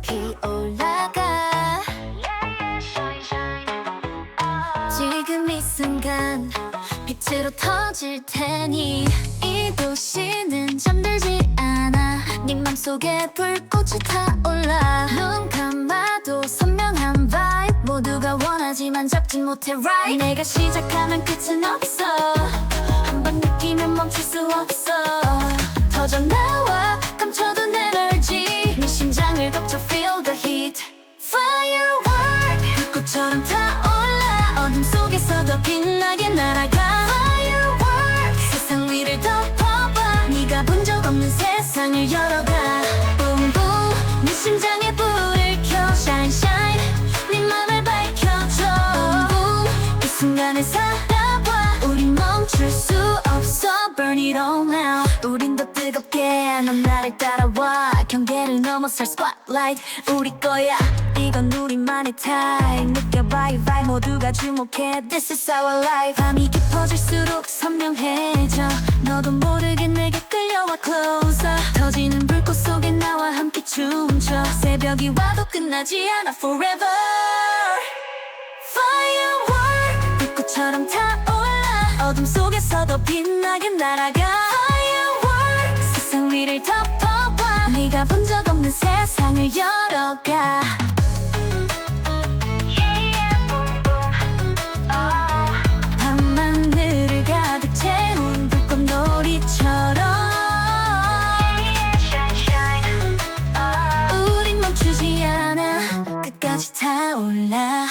피어올라가. 지금 이 순간 빛으로 터질 테니 이 도시는 잠들지 않아. 네 맘속에 불꽃이 타올라. 눈 감아도 선명한 vibe 모두가 원하지만 잡지 못해 right? 내가 시작하면 끝은 없어. 한번 느끼면 멈출 수 없어 네 심장을 덮쳐 feel the heat. Firework. 불꽃처럼 타올라 어둠 속에서도 빛나게 날아가. Firework. 세상 위를 덮어봐. 네가 본 적 없는 세상을 열어가 boom boom 네 심장에 불을 켜. Shine shine. 네 맘을 밝혀줘. boom boom 이 순간을 살아봐. 우린 멈출 수 없어. Burn it all now. 우린 더 뜨겁게 넌 나를 따라와 넘어설 spotlight. 우리 거야. 이건 우리만의 time. 느껴봐 이 vibe 모두가 주목해. This is our life. 밤이 깊어질수록 선명해져. 너도 모르게 내게 끌려와 closer. 터지는 불꽃 속에 나와 함께 춤춰. 새벽이 와도 끝나지 않아 forever. Firework. 불꽃처럼 타올라. 어둠 속에서도 빛나게 날아가. Firework. 세상 위를 덮어봐. 네가 본 적 없는 세상을 열어가. 밤하늘을 가득 채운 불꽃놀이처럼. 우린 멈추지 않아. 끝까지 타올라.